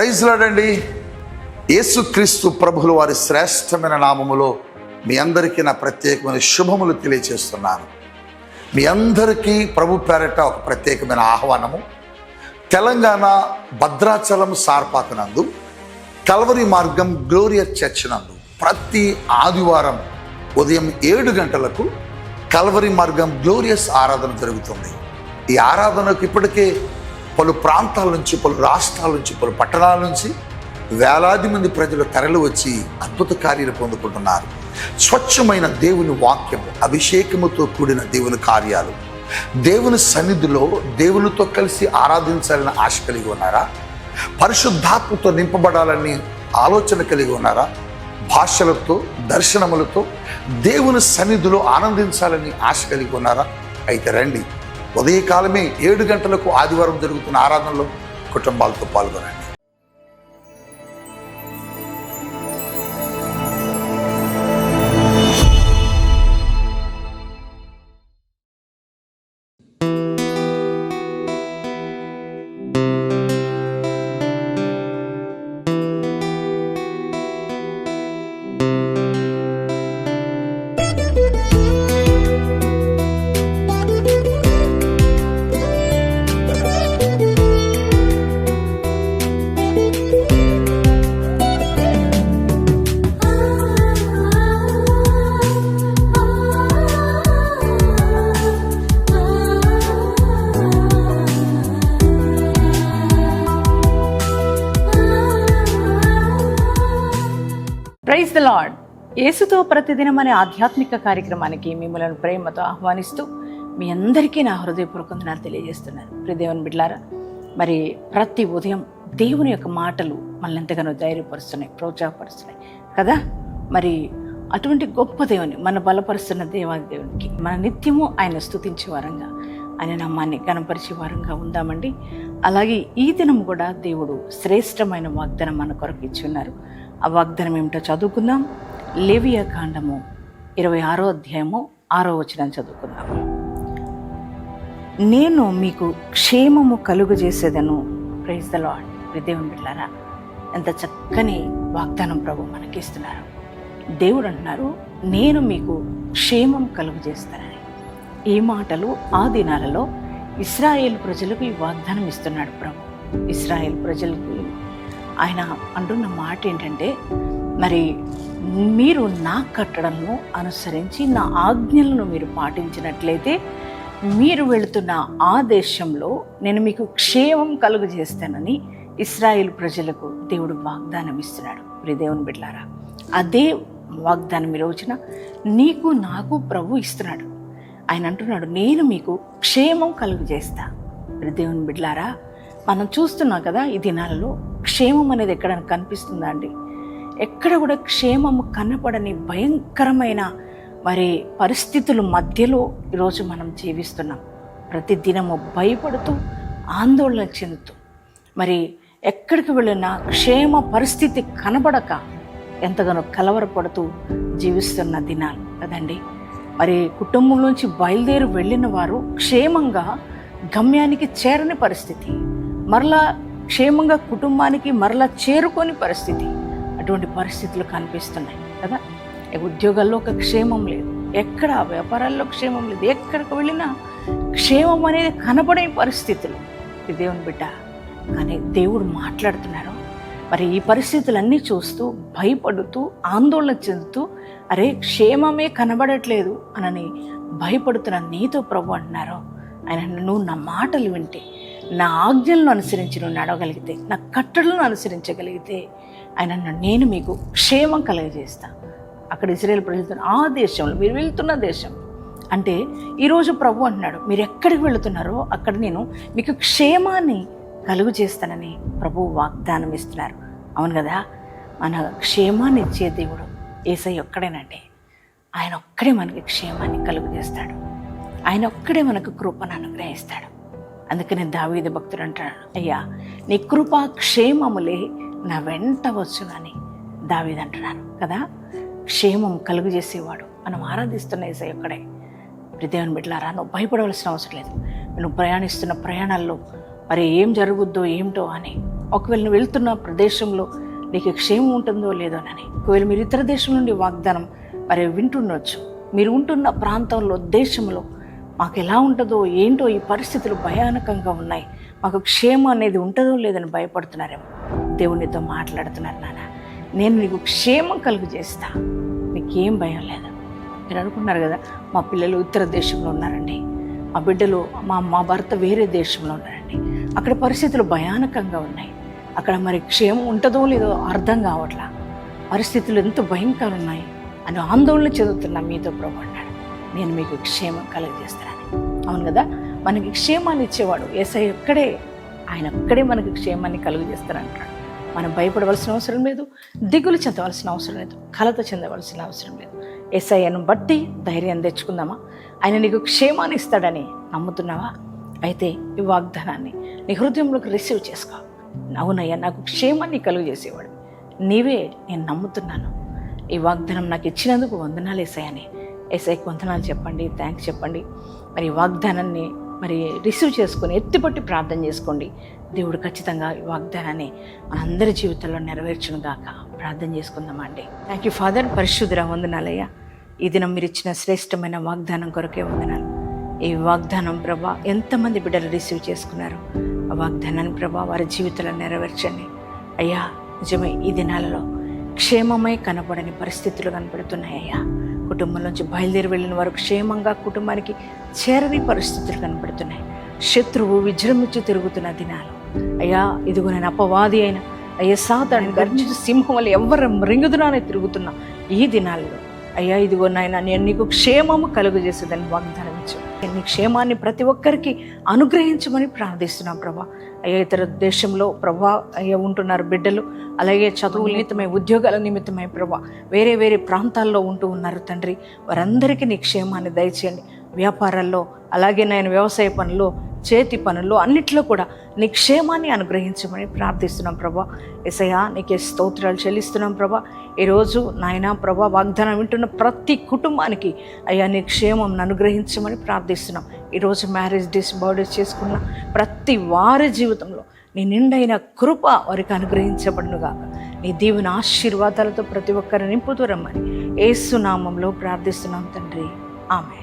Praise లాడండి. యేసుక్రీస్తు ప్రభులు వారి శ్రేష్టమైన నామములో మీ అందరికీ నా ప్రత్యేకమైన శుభములు తెలియచేస్తున్నాను. మీ అందరికీ ప్రభు పేరట ఒక ప్రత్యేకమైన ఆహ్వానము. తెలంగాణ భద్రాచలం సార్పాకనందు కల్వరి మార్గం గ్లోరియర్ చర్చ్ నందు ప్రతి ఆదివారం ఉదయం ఏడు గంటలకు కల్వరి మార్గం గ్లోరియస్ ఆరాధన జరుగుతుంది. ఈ ఆరాధనకు ఇప్పటికే పలు ప్రాంతాల నుంచి పలు రాష్ట్రాల నుంచి పలు పట్టణాల నుంచి వేలాది మంది ప్రజలు తరలి వచ్చి అద్భుత కార్యాలు పొందుకుంటున్నారు. స్వచ్ఛమైన దేవుని వాక్యము అభిషేకముతో కూడిన దేవుని కార్యాలు. దేవుని సన్నిధిలో దేవునితో కలిసి ఆరాధించాలని ఆశ కలిగి ఉన్నారా? పరిశుద్ధాత్మతో నింపబడాలని ఆలోచన కలిగి ఉన్నారా? భాషలతో దర్శనములతో దేవుని సన్నిధిలో ఆనందించాలని ఆశ కలిగి ఉన్నారా? అయితే రండి ఉదయకాలమే ఏడు గంటలకు ఆదివారం జరుగుతున్న ఆరాధనలో కుటుంబాలతో పాల్గొనండి. ప్రైజ్ ద లాడ్ యేసుతో ప్రతిదినం అనే ఆధ్యాత్మిక కార్యక్రమానికి మిమ్మల్ని ప్రేమతో ఆహ్వానిస్తూ మీ అందరికీ నా హృదయపూర్వకంగా తెలియజేస్తున్నాను. ప్రిదేవన్ దేవుని బిడ్లారా మరి ప్రతి ఉదయం దేవుని యొక్క మాటలు మనల్ని ఎంతగానో ధైర్యపరుస్తున్నాయి ప్రోత్సాహపరుస్తున్నాయి కదా? మరి అటువంటి గొప్ప దేవుని మన బలపరుస్తున్న దేవాది దేవునికి మన నిత్యము ఆయన స్థుతించే వారంగా ఆయన నమ్మాన్ని గణపరిచే వారంగా ఉందామండి. అలాగే ఈ దినం కూడా దేవుడు శ్రేష్టమైన వాగ్దానం మన కొరకు ఇచ్చి ఉన్నారు. ఆ వాగ్దానం ఏమిటో చదువుకుందాం. లేవియా కాండము ఇరవై ఆరో అధ్యాయము ఆరో వచనం చదువుకుందాం. నేను మీకు క్షేమము కలుగు చేసేదను ప్రైజ్ ద లాడ్ దేవుని బిడ్డారా ఎంత చక్కని వాగ్దానం ప్రభు మనకి ఇస్తున్నారు దేవుడు అంటున్నారు నేను మీకు క్షేమం కలుగు చేస్తానని ఈ మాటలు ఆ దినాలలో ఇస్రాయేల్ ప్రజలకు ఈ వాగ్దానం ఇస్తున్నాడు ప్రభు. ఇస్రాయేల్ ప్రజలకు ఆయన అంటున్న మాట ఏంటంటే మరి మీరు నా కట్టడంలో అనుసరించి నా ఆజ్ఞలను మీరు పాటించినట్లయితే మీరు వెళుతున్న ఆ దేశంలో నేను మీకు క్షేమం కలుగు చేస్తానని ఇస్రాయేల్ ప్రజలకు దేవుడు వాగ్దానం ఇస్తున్నాడు ప్రియ దేవుని బిడ్లారా అదే వాగ్దానం ఈరోజున నీకు నాకు ప్రభు ఇస్తున్నాడు. ఆయన అంటున్నాడు నేను మీకు క్షేమం కలుగు చేస్తా దేవుని బిడ్లారా మనం చూస్తున్నాం కదా ఈ దినాలలో క్షేమం అనేది ఎక్కడ కనిపిస్తుందా అండి? ఎక్కడ కూడా క్షేమం కనపడని భయంకరమైన మరి పరిస్థితుల మధ్యలో ఈరోజు మనం జీవిస్తున్నాం. ప్రతి దినము భయపడుతూ ఆందోళన చెందుతూ. మరి ఎక్కడికి వెళ్ళినా క్షేమ పరిస్థితి కనబడక ఎంతగానో కలవరపడుతూ జీవిస్తున్న దినాలు కదండి. మరి కుటుంబం నుంచి బయలుదేరి వెళ్ళిన వారు క్షేమంగా గమ్యానికి చేరని పరిస్థితి. మరలా క్షేమంగా కుటుంబానికి మరలా చేరుకొని పరిస్థితి. అటువంటి పరిస్థితులు కనిపిస్తున్నాయి కదా? ఉద్యోగాల్లో ఒక క్షేమం లేదు. ఎక్కడ వ్యాపారాల్లో క్షేమం లేదు. ఎక్కడికి వెళ్ళినా క్షేమం అనేది కనపడే పరిస్థితులు. ఇది దేవుని బిడ్డ. కానీ దేవుడు మాట్లాడుతున్నారు మరి ఈ పరిస్థితులన్నీ చూస్తూ భయపడుతూ ఆందోళన చెందుతూ అరే క్షేమమే కనబడట్లేదు అనని భయపడుతున్న నీతో ప్రభు అంటున్నారు. ఆయన నువ్వు నా మాటలు వింటే నా ఆజ్ఞలను అనుసరించి నువ్వు నడవగలిగితే నా కట్టడలను అనుసరించగలిగితే ఆయన అన్నాడు, నేను మీకు క్షేమం కలగజేస్తా. అక్కడ ఇజ్రాయేల్ ప్రజలు ఆ దేశంలో మీరు వెళ్తున్న దేశం. అంటే ఈరోజు ప్రభు అంటున్నాడు మీరు ఎక్కడికి వెళుతున్నారో అక్కడ నేను మీకు క్షేమాన్ని కలుగు చేస్తానని ప్రభు వాగ్దానం ఇస్తున్నారు. అవును కదా? మన క్షేమాన్ని ఇచ్చే దేవుడు ఏసై ఒక్కడేనండి ఆయన ఒక్కడే మనకి క్షేమాన్ని కలుగు చేస్తాడు ఆయన ఒక్కడే మనకు కృపను అనుగ్రహిస్తాడు. అందుకని దావీద భక్తుడు అంటాడు అయ్యా నీ కృపా క్షేమములే నా వెంట వచ్చునని దావీద అంటున్నాను కదా? క్షేమం కలుగు చేసేవాడు. మనం ఆరాధిస్తున్న ఏసై ఒక్కడే. దేవుని బిడ్డలారా నువ్వు భయపడవలసిన అవసరం లేదు. నువ్వు ప్రయాణిస్తున్న ప్రయాణాల్లో మరి ఏం జరుగుద్దో ఏమిటో అని ఒకవేళ నువ్వు వెళ్తున్న ప్రదేశంలో నీకు క్షేమం ఉంటుందో లేదోనని ఒకవేళ మీరు ఇతర దేశం నుండి వాగ్దానం మరి వింటుండొచ్చు. మీరు ఉంటున్న ప్రాంతంలో దేశంలో మాకు ఎలా ఉంటుందో ఏంటో ఈ పరిస్థితులు భయానకంగా ఉన్నాయి. మాకు క్షేమం అనేది ఉంటుందో లేదని భయపడుతున్నారేమో. దేవునితో మాట్లాడుతున్నారు నాన్న. నేను నీకు క్షేమం కలుగు చేస్తా. నీకేం భయం లేదు. మీరు అనుకున్నారు కదా మా పిల్లలు ఉత్తర దేశంలో ఉన్నారండి. మా బిడ్డలు మా మా భర్త వేరే దేశంలో ఉన్నారండి. అక్కడ పరిస్థితులు భయానకంగా ఉన్నాయి. అక్కడ మరి క్షేమం ఉంటుందో లేదో అర్థం కావట్లా. పరిస్థితులు ఎంత భయంకరంగా ఉన్నాయి అని ఆందోళన చెందుతున్నా మీతో ప్రభు నేను మీకు క్షేమం కలుగజేస్తానని. అవును కదా? మనకి క్షేమాన్ని ఇచ్చేవాడు. ఏసై ఒక్కడే. ఆయన ఒక్కడే మనకి క్షేమాన్ని కలుగజేస్తారంటాడు. మనం భయపడవలసిన అవసరం లేదు. దిగులు చెందవలసిన అవసరం లేదు. కలత చెందవలసిన అవసరం లేదు. ఏసఐను బట్టి ధైర్యం తెచ్చుకుందామా? ఆయన నీకు క్షేమాన్ని ఇస్తాడని నమ్ముతున్నావా? అయితే ఈ వాగ్దానాన్ని నీ హృదయంలోకి రిసీవ్ చేసుకో. అవునయ్యా నాకు క్షేమాన్ని కలుగు చేసేవాడు నీవే నేను నమ్ముతున్నాను. ఈ వాగ్దానం నాకు ఇచ్చినందుకు వందనాలు వేసాయని ఎస్ఐకి వందనాలు చెప్పండి థ్యాంక్స్ చెప్పండి. మరి వాగ్దానాన్ని మరి రిసీవ్ చేసుకొని ఎత్తిపట్టి ప్రార్థన చేసుకోండి. దేవుడు ఖచ్చితంగా ఈ వాగ్దానాన్ని మనందరి జీవితంలో నెరవేర్చును గాక ప్రార్థన చేసుకుందామండి థ్యాంక్ యూ ఫాదర్ పరిశుద్ధుర వందనాలయ్యా. ఈ దినం మీరు ఇచ్చిన శ్రేష్టమైన వాగ్దానం కొరకే వందనాలు. ఈ వాగ్దానం ప్రభా ఎంతమంది బిడ్డలు రిసీవ్ చేసుకున్నారు? ఆ వాగ్దానాన్ని ప్రభా వారి జీవితంలో నెరవేర్చండి. అయ్యా నిజమే ఈ దినాలలో క్షేమమై కనపడని పరిస్థితులు కనపడుతున్నాయి అయ్యా. కుటుంబం నుంచి బయలుదేరి వెళ్ళిన వారు క్షేమంగా కుటుంబానికి చేరని పరిస్థితులు కనపడుతున్నాయి శత్రువు విజృంభించి తిరుగుతున్న దినాలు. అయ్యా ఇదిగో నేను అపవాది అయిన అయ్యా సాతాన్ని గర్జించి సింహం వల్ల ఎవరు మృంగుదునానే తిరుగుతున్నా ఈ దినాల్లో. అయ్యా ఇదిగో నాయన నేను నీకు క్షేమము కలుగజేసేదని వాగ్దానం ఇచ్చు నీ క్షేమాన్ని ప్రతి ఒక్కరికి అనుగ్రహించమని ప్రార్థిస్తున్నాం ప్రభా. అయ్యా ఇతర దేశంలో ప్రభా అయ్యా ఉంటున్నారు బిడ్డలు. అలాగే చదువుల నిమిత్తమై ఉద్యోగాల నిమిత్తమై ప్రభా వేరే వేరే ప్రాంతాల్లో ఉంటూ ఉన్నారు తండ్రి. వారందరికీ నీ క్షేమాన్ని దయచేయండి. వ్యాపారాల్లో అలాగే నేను వ్యవసాయ పనుల్లో చేతి పనుల్లో అన్నిట్లో కూడా నీ క్షేమాన్ని అనుగ్రహించమని ప్రార్థిస్తున్నాం ప్రభా. ఎసయా నీకే స్తోత్రాలు చెల్లిస్తున్నాం ప్రభా. ఈరోజు నాయన ప్రభా వాగ్దానం వింటున్న ప్రతి కుటుంబానికి అయ్యా నీ క్షేమం అనుగ్రహించమని ప్రార్థిస్తున్నాం. ఈరోజు మ్యారేజ్ డేస్ బర్త్డేస్ చేసుకున్న ప్రతి వారి జీవితంలో నీ నిండైన కృప వారికి అనుగ్రహించబడునుగా నీ దీవెన ఆశీర్వాదాలతో ప్రతి ఒక్కరిని నింపుదూరమ్మని ఏసునామంలో ప్రార్థిస్తున్నాం తండ్రి. ఆమె